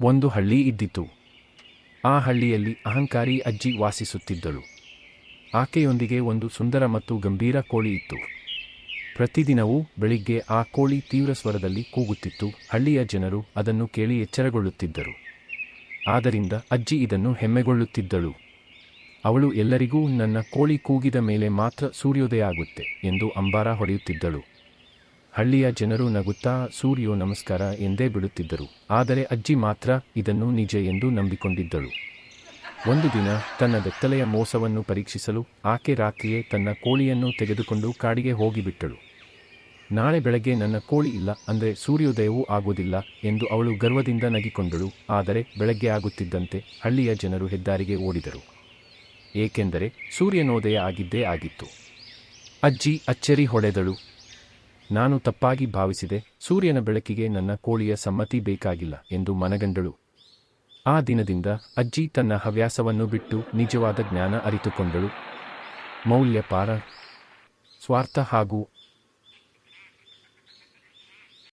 ಒಂದು ಹಳ್ಳಿ ಇದ್ದಿತು. ಆ ಹಳ್ಳಿಯಲ್ಲಿ ಅಹಂಕಾರಿ ಅಜ್ಜಿ ವಾಸಿಸುತ್ತಿದ್ದಳು. ಆಕೆಯೊಂದಿಗೆ ಒಂದು ಸುಂದರ ಮತ್ತು ಗಂಭೀರ ಕೋಳಿ ಇತ್ತು. ಪ್ರತಿದಿನವೂ ಬೆಳಿಗ್ಗೆ ಆ ಕೋಳಿ ತೀವ್ರ ಸ್ವರದಲ್ಲಿ ಕೂಗುತ್ತಿತ್ತು. ಹಳ್ಳಿಯ ಜನರು ಅದನ್ನು ಕೇಳಿ ಎಚ್ಚರಗೊಳ್ಳುತ್ತಿದ್ದರು. ಆದ್ದರಿಂದ ಅಜ್ಜಿ ಇದನ್ನು ಹೆಮ್ಮೆಗೊಳ್ಳುತ್ತಿದ್ದಳು. ಅವಳು ಎಲ್ಲರಿಗೂ ನನ್ನ ಕೋಳಿ ಕೂಗಿದ ಮೇಲೆ ಮಾತ್ರ ಸೂರ್ಯೋದಯ ಆಗುತ್ತೆ ಎಂದು ಅಂಬಾರ ಹೊಡೆಯುತ್ತಿದ್ದಳು. ಹಳ್ಳಿಯ ಜನರು ನಗುತ್ತಾ ಸೂರ್ಯೋ ನಮಸ್ಕಾರ ಎಂದೇ ಬಿಡುತ್ತಿದ್ದರು ಆದರೆ ಅಜ್ಜಿ ಮಾತ್ರ ಇದನ್ನು ನಿಜ ಎಂದು ನಂಬಿಕೊಂಡಿದ್ದಳು. ಒಂದು ದಿನ ತನ್ನ ಬೆತ್ತಲೆಯ ಮೋಸವನ್ನು ಪರೀಕ್ಷಿಸಲು ಆಕೆ ರಾತ್ರಿಯೇ ತನ್ನ ಕೋಳಿಯನ್ನು ತೆಗೆದುಕೊಂಡು ಕಾಡಿಗೆ ಹೋಗಿಬಿಟ್ಟಳು. ನಾಳೆ ಬೆಳಗ್ಗೆ ನನ್ನ ಕೋಳಿ ಇಲ್ಲ ಅಂದರೆ ಸೂರ್ಯೋದಯವೂ ಆಗುವುದಿಲ್ಲ ಎಂದು ಅವಳು ಗರ್ವದಿಂದ ನಗಿಕೊಂಡಳು. ಆದರೆ ಬೆಳಗ್ಗೆ ಆಗುತ್ತಿದ್ದಂತೆ ಹಳ್ಳಿಯ ಜನರು ಹೆದ್ದಾರಿಗೆ ಓಡಿದರು. ಏಕೆಂದರೆ ಸೂರ್ಯನೋದಯ ಆಗಿದ್ದೇ ಆಗಿತ್ತು. ಅಜ್ಜಿ ಅಚ್ಚರಿ ಹೊಡೆದಳು. ನಾನು ತಪ್ಪಾಗಿ ಭಾವಿಸಿದೆ, ಸೂರ್ಯನ ಬೆಳಕಿಗೆ ನನ್ನ ಕೋಳಿಯ ಸಮ್ಮತಿ ಬೇಕಾಗಿಲ್ಲ ಎಂದು ಮನಗಂಡಳು. ಆ ದಿನದಿಂದ ಅಜ್ಜಿ ತನ್ನ ಹವ್ಯಾಸವನ್ನು ಬಿಟ್ಟು ನಿಜವಾದ ಜ್ಞಾನ ಅರಿತುಕೊಂಡಳು. ಮೌಲ್ಯಪಾರ, ಸ್ವಾರ್ಥ ಹಾಗೂ